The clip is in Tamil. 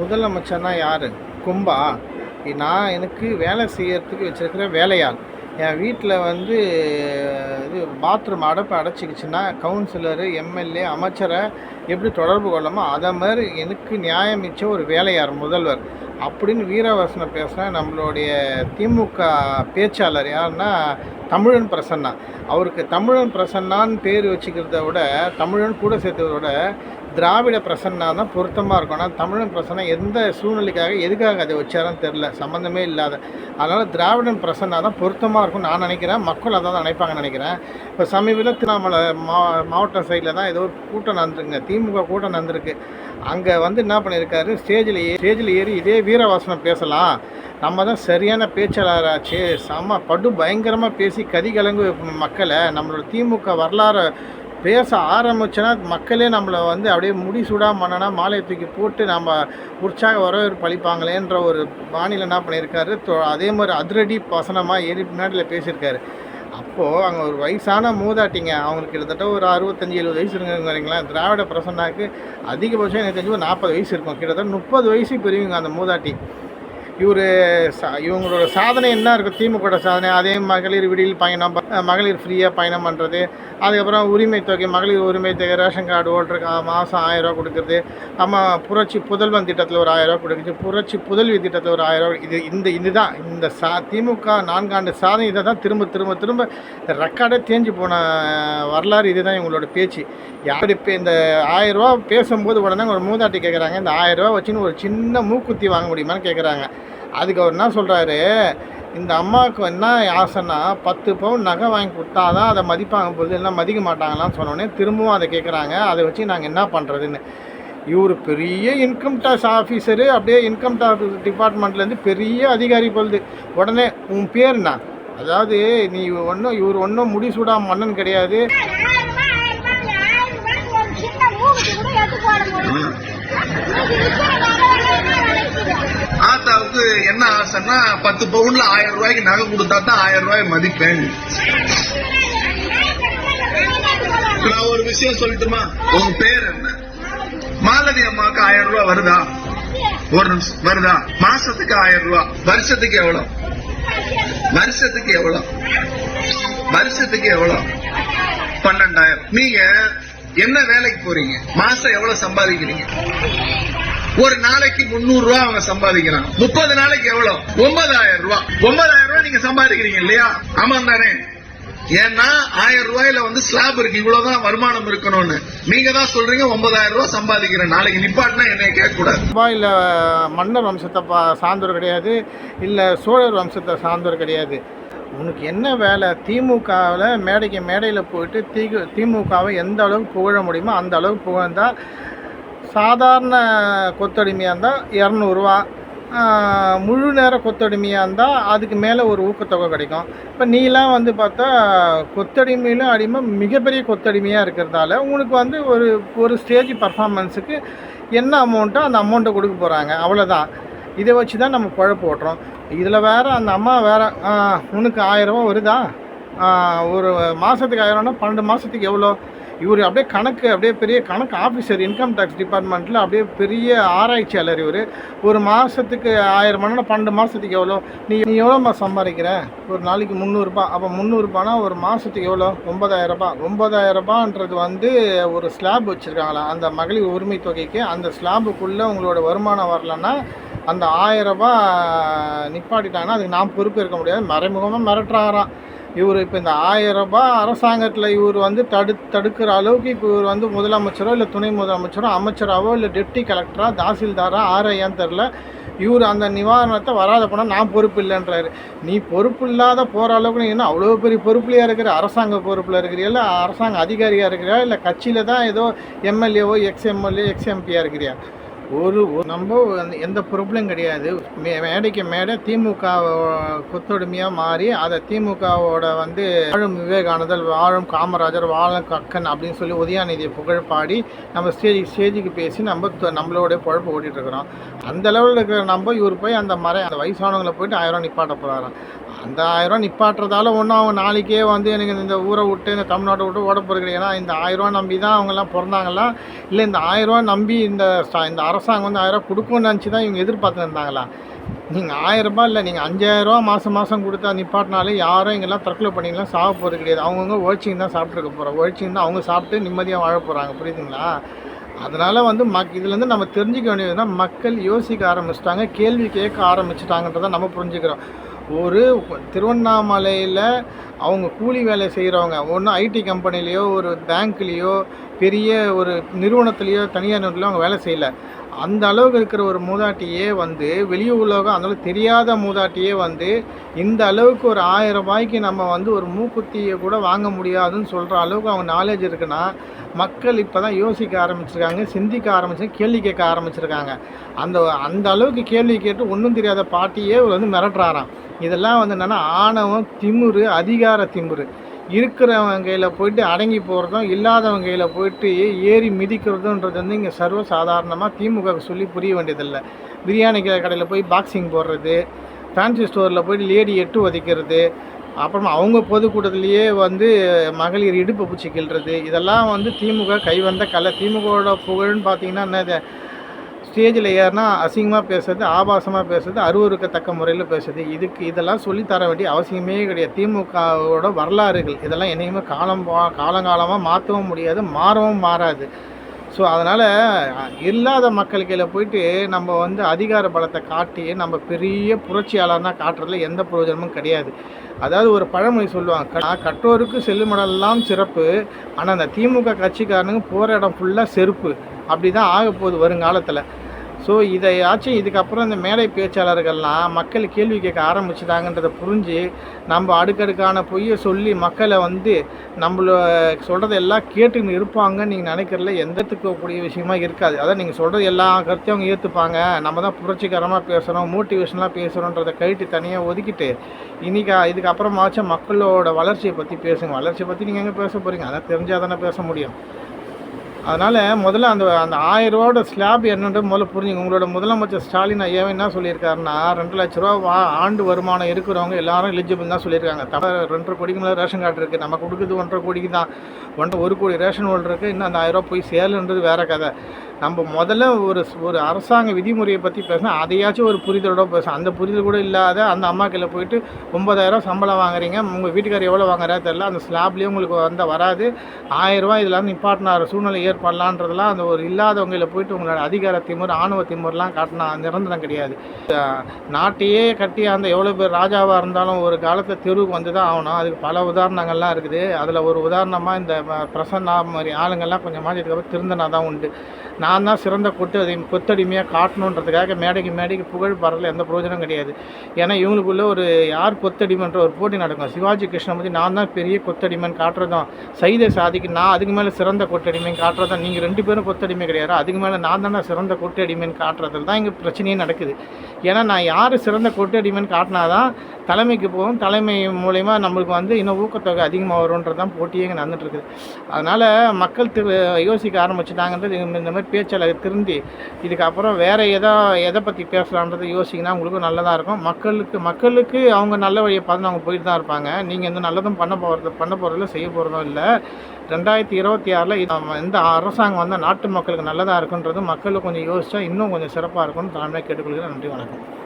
முதலமைச்சர்னா யார்? கும்பா. நான் எனக்கு வேலை செய்யறதுக்கு வச்சிருக்கிற வேலையாள். என் வீட்டில் வந்து இது பாத்ரூம் அடைப்பு அடைச்சிக்கிச்சுன்னா கவுன்சிலரு எம்எல்ஏ அமைச்சரை எப்படி தொடர்பு கொள்ளமோ அதை மாதிரி எனக்கு நியாயம் மிச்ச ஒரு வேலையார் முதல்வர். அப்படின்னு வீரவாசனை பேசுகிற நம்மளுடைய திமுக பேச்சாளர் யாருன்னா தமிழன் பிரசன்னா. அவருக்கு தமிழன் பிரசன்னான்னு பேர் வச்சுக்கிறத விட தமிழன் கூட சேர்த்ததை விட திராவிட பிரசன்னா தான் பொருத்தமாக இருக்கும் ஆனால் தமிழன் பிரசன்னா எந்த சூழ்நிலைக்காக எதுக்காக அதை வச்சாரன்னு தெரில சம்மந்தமே இல்லாத. அதனால் திராவிடன் பிரசன்னா தான் பொருத்தமாக இருக்கும்னு நான் நினைக்கிறேன். மக்கள் அதான் நினைப்பாங்கன்னு நினைக்கிறேன். இப்போ சமீபத்தில் திருவண்ணாமலை மா மாவட்ட சைடில் தான் ஏதோ ஒரு கூட்டம் நடந்துருங்க. திமுக கூட்டம் நடந்திருக்கு. அங்கே வந்து என்ன பண்ணியிருக்காரு ஸ்டேஜில் ஏ ஸ்டேஜில் ஏறி இதே வீரவாசனம் பேசலாம். நம்ம தான் சரியான பேச்சாளராச்சு. செம்ம படு பயங்கரமாக பேசி கதிகலங்கு மக்களை நம்மளோட திமுக வரலாறு பேச ஆரம்பிச்சோன்னா மக்களே நம்மளை வந்து அப்படியே முடி சூடாக மன்னனா மாலையை தூக்கி போட்டு நம்ம உற்சாக வரவேற்பு அளிப்பாங்களேன்ற ஒரு பாணியில் என்ன பண்ணியிருக்காரு? அதே மாதிரி அதிரடி பசனமாக ஏறி பின்னாடியில் பேசியிருக்காரு. அப்போது அங்கே ஒரு வயசான மூதாட்டிங்க அவங்களுக்கு கிட்டத்தட்ட ஒரு அறுபத்தஞ்சி எழுபது வயசு இருக்குங்கிறீங்களா திராவிட பிரசன்னாக்கு அதிகபட்சம் எனக்கு தெரிஞ்சு ஒரு நாற்பது வயசு இருக்கும். கிட்டத்தட்ட முப்பது வயசு பெரியவங்க அந்த மூதாட்டி. இவர் சா இவங்களோட சாதனை என்ன இருக்கும்? திமுக சாதனை. அதே மகளிர் விடியில் பயணம் மகளிர் ஃப்ரீயாக பயணம் பண்ணுறது அதுக்கப்புறம் உரிமை தொகை மகளிர் உரிமை தொகை ரேஷன் கார்டு ஓட்டுறதுக்கு மாதம் ஆயிரரூவா கொடுக்குறது. நம்ம புரட்சி புதல்வன் திட்டத்தில் ஒரு ஆயிரரூவா கொடுக்குது. புரட்சி புதல்வி திட்டத்தில் ஒரு ஆயிரரூவா இது இந்த இதுதான். இந்த சா திமுக நான்காண்டு சாதனை இதை தான் திரும்ப திரும்ப திரும்ப ரெக்கார்டே தேஞ்சு போன வரலாறு இதுதான் இவங்களோட பேச்சு. யார் இப்போ இந்த ஆயிரரூவா பேசும்போது உடனே ஒரு மூதாட்டி கேட்குறாங்க இந்த ஆயிரரூவா வச்சுன்னு ஒரு சின்ன மூக்குத்தி வாங்க முடியுமான்னு கேட்குறாங்க அதுக்கு அவர் என்ன சொல்கிறாரு இந்த அம்மாவுக்கு என்ன ஆசைன்னா பத்து பவுன் நகை வாங்கி கொடுத்தா தான் அதை மதிப்பாங்க போது எல்லாம் மதிக்க மாட்டாங்களான்னு சொன்னோடனே திரும்பவும் அதை கேட்குறாங்க அதை வச்சு நாங்கள் என்ன பண்ணுறதுன்னு இவர் பெரிய இன்கம் டேக்ஸ் ஆஃபீஸரு அப்படியே இன்கம் டேக்ஸ் டிபார்ட்மெண்ட்லேருந்து பெரிய அதிகாரி பொழுது. உடனே உன் பேர் என்ன? அதாவது நீ ஒன்றும் இவர் ஒன்றும் முடிசூடா மன்னன் கிடையாது. என்ன ஆசைன்னா பத்து பவுன்ல ஆயிரம் ரூபாய்க்கு நகை கொடுத்தா தான் ஆயிரம் ரூபாய் மதிப்பேன். நான் ஒரு விஷயம் சொல்லட்டுமா? உங்க பேர் என்ன? மாலதி அம்மாவுக்கு ஆயிரம் ரூபாய் வருதா? ஒரு நிமிஷம் வருதா? மாசத்துக்கு ஆயிரம் ரூபாய். வருஷத்துக்கு எவ்வளவு வருஷத்துக்கு எவ்வளவு வருஷத்துக்கு எவ்வளவு பன்னெண்டாயிரம். நீங்க என்ன வேலைக்கு போறீங்க? மாசம் எவ்வளவு சம்பாதிக்கிறீங்க? ஒரு நாளைக்கு முன்னூறு ரூபாய் அவங்க சம்பாதிக்கிறாங்க. முப்பது நாளைக்கு எவ்வளவு ஒன்பதாயிரம் ரூபாய் ஒன்பதாயிரம் ரூபாய் நீங்க சம்பாதிக்கிறீங்க இல்லையா? ஆமா தானே. ஏன்னா ஆயிரம் ரூபாயில வந்து ஸ்லாப் இருக்கு. இவ்வளவுதான் வருமானம் இருக்கணும்னு. நீங்க தான் சொல்றீங்க ஒன்பதாயிரம் ரூபாய் சம்பாதிக்கிறேன். நாளைக்கு நிப்பாட்டினா என்னை கேட்க கூடாது ரூபாய் இல்லை மன்னர் வம்சத்தை பா சார்ந்தவர் கிடையாது. இல்லை சோழர் வம்சத்தை சார்ந்தவர் கிடையாது. உனக்கு என்ன வேலை? திமுகவில் மேடைக்கு மேடையில் போயிட்டு தி திமுகவை எந்த அளவுக்கு புகழ முடியுமோ அந்த அளவுக்கு புகழ்ந்தால் சாதாரண கொத்தடிமையாக இருந்தால் இரநூறுவா முழு நேர கொத்தடிமையாக இருந்தால் அதுக்கு மேலே ஒரு ஊக்கத்தொகை கிடைக்கும். இப்போ நீலாம் வந்து பார்த்தா கொத்தடிமையிலும் அடிமை மிகப்பெரிய கொத்தடிமையாக இருக்கிறதால உனக்கு வந்து ஒரு ஒரு ஸ்டேஜ் பர்ஃபார்மன்ஸுக்கு என்ன அமௌண்ட்டோ அந்த அமௌண்ட்டை கொடுக்க போகிறாங்க அவ்வளோதான் இதை வச்சு தான் நம்ம குழப்ப ஓட்டுறோம். இதில் வேறு அந்த அம்மா வேறு உனக்கு ஆயிரரூவா வருதா? ஒரு மாதத்துக்கு ஆயிரம்னா பன்னெண்டு மாதத்துக்கு எவ்வளோ? இவர் அப்படியே கணக்கு அப்படியே பெரிய கணக்கு ஆஃபீஸர் இன்கம் டேக்ஸ் டிபார்ட்மெண்ட்டில் அப்படியே பெரிய ஆராய்ச்சியாளர் இவர். ஒரு மாதத்துக்கு ஆயிரம் மணினா பன்னெண்டு மாதத்துக்கு எவ்வளோ? நீ நீ எவ்வளோம்மா சம்பாதிக்கிற? ஒரு நாளைக்கு முந்நூறுரூபா அப்போ முந்நூறுபானா ஒரு மாதத்துக்கு எவ்வளோ? ஒன்பதாயிரரூபா ஒன்பதாயிரரூபான்றது வந்து ஒரு ஸ்லாப் வச்சுருக்காங்களா? அந்த மகளிர் உரிமை தொகைக்கு அந்த ஸ்லாபுக்குள்ளே உங்களோட வருமானம் வரலன்னா அந்த ஆயிரரூபா நிப்பாட்டிட்டாங்கன்னா அதுக்கு நான் பொறுப்பு இருக்க முடியாது. மறைமுகமாக மிரட்டுறாராம். இவர் இப்போ இந்த ஆயிரம் ரூபாய் அரசாங்கத்தில் இவர் வந்து தடு தடுக்கிற அளவுக்கு இப்போ இவர் வந்து முதலமைச்சரோ இல்லை துணை முதலமைச்சரோ அமைச்சராவோ இல்லை டெப்டி கலெக்டரா தாசில்தாரா ஆர்ஐயான்னு தெரில இவர் அந்த நிவாரணத்தை வராத போனால் நான் பொறுப்பு இல்லைன்றாரு. நீ பொறுப்பு இல்லாத போகிற அளவுக்கு நீ என்ன அவ்வளோ பெரிய பொறுப்புலையாக இருக்கிற? அரசாங்க பொறுப்பில் இருக்கிறியா? இல்லை அரசாங்க அதிகாரியாக இருக்கிறியா? இல்லை கட்சியில் தான் ஏதோ எம்எல்ஏவோ எக்ஸ் எம்எல்ஏ எக்ஸ் எம்பியாக இருக்கிறியா? ஒரு நம்ம எந்த பொறுப்புலையும் கிடையாது. மே மேடைக்கு மேடை திமுக கொத்தொடுமையாக மாறி அதை திமுகவோட வந்து வாழும் விவேகானந்தர் வாழும் காமராஜர் வாழும் கக்கன் அப்படின்னு சொல்லி உதயாநிதியை புகழ் பாடி நம்ம ஸ்டேஜ் ஸ்டேஜுக்கு பேசி நம்ம நம்மளோடைய பொழப்பு ஓட்டிகிட்டு இருக்கிறோம். அந்த லெவலில் இருக்கிற நம்ம இவர் போய் அந்த மறை அந்த வயசானவங்களை போயிட்டு ஆயிரம் நிப்பாட்ட போகிறாராம் அந்த ஆயிரம் நிப்பாட்டுறதால ஒன்றும் அவங்க நாளைக்கே வந்து எனக்கு இந்த ஊரை விட்டு இந்த தமிழ்நாட்டை விட்டு ஓட போகிறது கிடையாது ஏன்னா இந்த ஆயிரரூவா நம்பி தான் அவங்கெல்லாம் பிறந்தாங்களா? இல்லை இந்த ஆயிரரூவா நம்பி இந்த இந்த அரசாங்கம் வந்து ஆயிரரூவா கொடுக்கும்னு நினச்சி தான் இவங்க எதிர்பார்த்துருந்தாங்களா? நீங்கள் ஆயிரரூபா இல்லை நீங்கள் அஞ்சாயிரரூபா மாதம் மாதம் கொடுத்தா நிப்பாட்டினாலே யாரும் இங்கெல்லாம் தற்கொலை பண்ணிங்களாம் சாக போகிறது கிடையாது. அவங்கவுங்க உழைச்சிங்க தான் சாப்பிட்ருக்க போகிறோம் உழைச்சிங்க தான் அவங்க சாப்பிட்டு நிம்மதியாக வாழ போகிறாங்க புரியுதுங்களா? அதனால் வந்து மக் இதுலேருந்து நம்ம தெரிஞ்சுக்க வேண்டியதுன்னா மக்கள் யோசிக்க ஆரம்பிச்சிட்டாங்க கேள்வி கேட்க ஆரம்பிச்சிட்டாங்கன்றதை நம்ம புரிஞ்சுக்கிறோம். ஒரு திருவண்ணாமலையில் அவங்க கூலி வேலை செய்கிறவங்க ஒன்று ஐடி கம்பெனிலேயோ ஒரு பேங்க்லேயோ பெரிய ஒரு நிறுவனத்துலேயோ தனியார் நிறுவனத்துலையோ அவங்க வேலை செய்யலை. அந்த அளவுக்கு இருக்கிற ஒரு மூதாட்டியே வந்து வெளி உலகம் அந்தளவுக்கு தெரியாத மூதாட்டியே வந்து இந்த அளவுக்கு ஒரு ஆயிரம் ரூபாய்க்கு நம்ம வந்து ஒரு மூக்குத்தியை கூட வாங்க முடியாதுன்னு சொல்கிற அளவுக்கு அவங்க நாலேஜ் இருக்குன்னா மக்கள் இப்போ தான் யோசிக்க ஆரம்பிச்சிருக்காங்க சிந்திக்க ஆரம்பிச்சு கேள்வி கேட்க ஆரம்பிச்சிருக்காங்க. அந்த அந்த அளவுக்கு கேள்வி கேட்டு ஒன்றும் தெரியாத பாட்டியே வந்து மிரட்டுறாராம். இதெல்லாம் வந்து என்னென்னா ஆணவம் திமுரு அதிகார திமுரு. இருக்கிறவங்க கையில் போயிட்டு அடங்கி போகிறதும் இல்லாதவங்க கையில் போயிட்டு ஏறி மிதிக்கிறதுன்றது வந்து இங்கே சர்வ சாதாரணமாக திமுக சொல்லி புரிய வேண்டியதில்லை. பிரியாணி க- கடையில் போய் பாக்ஸிங் போடுறது ஃபேன்சி ஸ்டோரில் போயிட்டு லேடி எட்டு உதைக்கிறது அப்புறமா அவங்க பொதுக்கூட்டத்திலேயே வந்து மகளிர் இடுப்பு பூச்சி கிள்றது இதெல்லாம் வந்து திமுக கைவந்த கலை. திமுகவோட புகழ்னு பார்த்தீங்கன்னா என்ன ஸ்டேஜில் ஏறினா அசிங்கமாக பேசுறது ஆபாசமாக பேசுறது அருவருக்கத்தக்க முறையில் பேசுறது. இதுக்கு இதெல்லாம் சொல்லித் தர வேண்டிய அவசியமே கிடையாது. திமுகவோட வரலாறுகள் இதெல்லாம் என்னைக்குமே காலம் பா- காலங்காலமாக மாற்றவும் முடியாது மாறவும் மாறாது. ஸோ அதனால் இல்லாத மக்கள் கையில் போயிட்டு நம்ம வந்து அதிகார பலத்தை காட்டி நம்ம பெரிய புரட்சியாளர்னா காட்டுறதுல எந்த பிரயோஜனமும் கிடையாது. அதாவது ஒரு பழமொழி சொல்லுவாங்க "க- கற்றோருக்கு செல்லுமிடெல்லாம் சிறப்பு ஆனால் அந்த திமுக கட்சிக்காரனுக்கு போகிற இடம் ஃபுல்லாக செருப்பு. அப்படி தான் ஆக போகுது வருங்காலத்தில். ஸோ இதையாச்சும் இதுக்கப்புறம் இந்த மேடை பேச்சாளர்கள்லாம் மக்கள் கேள்வி கேட்க ஆரம்பிச்சுட்டாங்கன்றதை புரிஞ்சு நம்ம அடுக்கடுக்கான பொய்யை சொல்லி மக்களை வந்து நம்மள சொல்கிறத எல்லாம் கேட்டுன்னு இருப்பாங்கன்னு நீங்கள் நினைக்கிறதுல எந்தத்துக்கக்கூடிய விஷயமா இருக்காது. அதான் நீங்கள் சொல்கிறது எல்லா கருத்தையும் அவங்க ஏற்றுப்பாங்க நம்ம தான் புரட்சிகரமாக பேசுகிறோம் மோட்டிவேஷனலாக பேசுகிறோன்றதை கழிட்டு தனியாக ஒதுக்கிட்டு இன்னைக்கு இதுக்கப்புறமாச்சும் மக்களோட வளர்ச்சியை பற்றி பேசுங்க. வளர்ச்சியை பற்றி நீங்கள் எங்கே பேச போகிறீங்க அதான் தெரிஞ்சால் தானே பேச முடியும். அதனால் முதல்ல அந்த அந்த ஆயிரம் ரூபாவோட ஸ்லாப் என்னன்றது முதல்ல புரிஞ்சுங்க. உங்களோட முதலமைச்சர் ஸ்டாலின் ஐயாவை என்ன சொல்லியிருக்காருன்னா ரெண்டு லட்ச ரூபா வா ஆண்டு வருமானம் இருக்கிறவங்க எல்லாரும் எலிஜிபிள் தான் சொல்லியிருக்காங்க. தமிழ் ரெண்டரை கோடிக்கு மேலே ரேஷன் கார்டு இருக்குது நம்ம கொடுக்குறது ஒன்றரை கோடிக்கு தான். ஒன்றரை ஒரு கோடி ரேஷன் ஹோல்டருக்கு இருக்குது இன்னும் அந்த ஆயிரம் ரூபா போய் சேலுன்றது வேறு கதை. நம்ம முதல்ல ஒரு ஒரு அரசாங்க விதிமுறையை பற்றி பேசினா அதையாச்சும் ஒரு புரிதலோட பேசணும் அந்த புரிதல் கூட இல்லாத அந்த அம்மா கையில் போயிட்டு ஒன்பதாயிரம் சம்பளம் வாங்குறீங்க உங்கள் வீட்டுக்காரர் எவ்வளோ வாங்குறா தெரில அந்த ஸ்லாப்லேயும் உங்களுக்கு வந்த வராது ஆயிரரூவா இதில் வந்து நிப்பாட்டினார் சூழ்நிலை ஏற்படலான்றதெல்லாம் அந்த ஒரு இல்லாதவங்கள போயிட்டு உங்களோட அதிகார திமுர் ஆணவ திமிர்லாம் காட்டினா நிரந்தரம் கிடையாது. நாட்டையே கட்டி அந்த எவ்வளோ பேர் ராஜாவாக இருந்தாலும் ஒரு காலத்தில் தெருவுக்கு வந்து தான் ஆகணும். அதுக்கு பல உதாரணங்கள்லாம் இருக்குது. அதில் ஒரு உதாரணமாக இந்த பிரசன்னா மாதிரி ஆளுங்கள்லாம் கொஞ்சம் மாதிரி இதுக்கப்புறம் திருந்தனா தான் உண்டு. நான் தான் சிறந்த கொட்டு அதை கொத்தடிமையாக காட்டணுன்றதுக்காக மேடைக்கு மேடைக்கு புகழ் பரல எந்த பிரயோஜனம் கிடையாது. ஏன்னா இவங்களுக்குள்ளே ஒரு யார் கொத்தடிமன்ற ஒரு போட்டி நடக்கும். சிவாஜி கிருஷ்ணமூர்த்தி நான் தான் பெரிய கொத்தடிமைன்னு காட்டுறதும் சைதை சாதிக்கு நான் அதுக்கு மேலே சிறந்த கொத்தடிமைன்னு காட்டுறதும் நீங்கள் ரெண்டு பேரும் கொத்தடிமை கிடையாது. அதுக்கு மேலே நான் தானே சிறந்த கொத்தடிமைன்னு காட்டுறதுல தான் இங்கே பிரச்சனையே நடக்குது. ஏன்னா நான் யார் சிறந்த கொட்டடிமைன்னு காட்டினாதான் தலைமைக்கு போகும். தலைமை மூலயமா நம்மளுக்கு வந்து இன்னும் ஊக்கத்தொகை அதிகமாக வரும்ன்றது தான் போட்டியே இங்கே நடந்துட்டுருக்குது அதனால் மக்கள் திரு யோசிக்க ஆரம்பிச்சிட்டாங்கன்றது இந்த மாதிரி பேச்சில் திருந்தி இதுக்கப்புறம் வேறு எதோ எதை பற்றி பேசலான்றதை யோசிங்கன்னா உங்களுக்கும் நல்லதாக இருக்கும். மக்களுக்கு மக்களுக்கு அவங்க நல்ல வழியை பார்த்து அவங்க போயிட்டு தான் இருப்பாங்க. நீங்கள் எந்த நல்லதும் பண்ண போகிறது பண்ண போகிறதில்ல செய்ய போகிறதும் இல்லை. ரெண்டாயிரத்தி இருபத்தி ஆறில் இந்த அரசாங்கம் வந்தால் நாட்டு மக்களுக்கு நல்லதாக இருக்குன்றது மக்களுக்கு கொஞ்சம் யோசித்தா இன்னும் கொஞ்சம் சிறப்பாக இருக்கும்னு தலைமையாக கேட்டுக்கொள்கிறேன். நன்றி வணக்கம்.